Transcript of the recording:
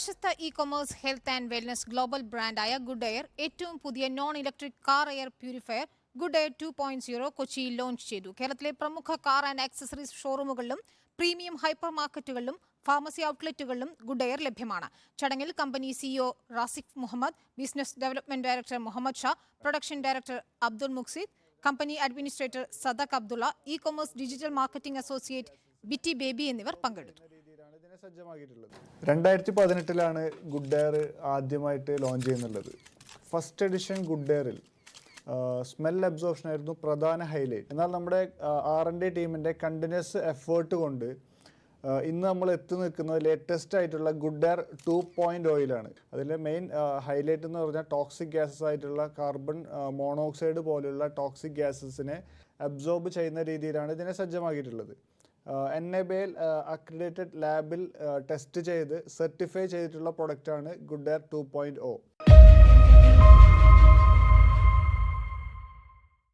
പ്രശസ്ത e commerce health and wellness global ബ്രാൻഡായ good air ഏറ്റവും പുതിയ non electric car air purifier good air two point zero കൊച്ചിയിൽ launch ചെയ്തു. കേരളത്തിലെ പ്രമുഖ കാർ ആൻഡ് ആക്സസറീസ് ഷോറൂമുകളിലും പ്രീമിയം ഹൈപ്പർ മാർക്കറ്റുകളിലും ഫാർമസി ഔട്ട്ലെറ്റുകളിലും ഗുഡ് എയർ ലഭ്യമാണ് ചടങ്ങിൽ company CEO Rasif Muhammad business development director Muhammad Shah production director Abdul Muksid company administrator Sadak Abdullah e commerce digital marketing associate Bitty Baby എന്നിവർ പങ്കെടുത്തു. സജ്ജമാക്കിയിട്ടുള്ളത്. രണ്ടായിരത്തി പതിനെട്ടിലാണ് ഗുഡ് എയർ ആദ്യമായിട്ട് ലോഞ്ച് ചെയ്യുന്നുള്ളത്. ഫസ്റ്റ് എഡിഷൻ ഗുഡ് എയറിൽ സ്മെൽ അബ്സോർപ്ഷൻ ആയിരുന്നു പ്രധാന ഹൈലൈറ്റ് എന്നാൽ നമ്മുടെ ആർ എൻ ഡി ടീമിന്റെ കണ്ടിന്യൂസ് എഫേർട്ട് കൊണ്ട് ഇന്ന് നമ്മൾ എത്തി നിൽക്കുന്നത് ലേറ്റസ്റ്റ് ആയിട്ടുള്ള ഗുഡ് എയർ ടു പോയിന്റ് ഓയിലാണ് അതിലെ മെയിൻ ഹൈലൈറ്റ് എന്ന് പറഞ്ഞാൽ ടോക്സിക് ഗ്യാസസ് ആയിട്ടുള്ള കാർബൺ മോണോക്സൈഡ് പോലെയുള്ള ടോക്സിക് ഗ്യാസസിനെ അബ്സോർബ് ചെയ്യുന്ന രീതിയിലാണ് ഇതിനെ സജ്ജമാക്കിയിട്ടുള്ളത്. എൻ എ ബിയിൽ അക്രഡിറ്റഡ് ലാബിൽ ടെസ്റ്റ് ചെയ്ത് സർട്ടിഫൈ ചെയ്തിട്ടുള്ള പ്രൊഡക്റ്റാണ് good air two point O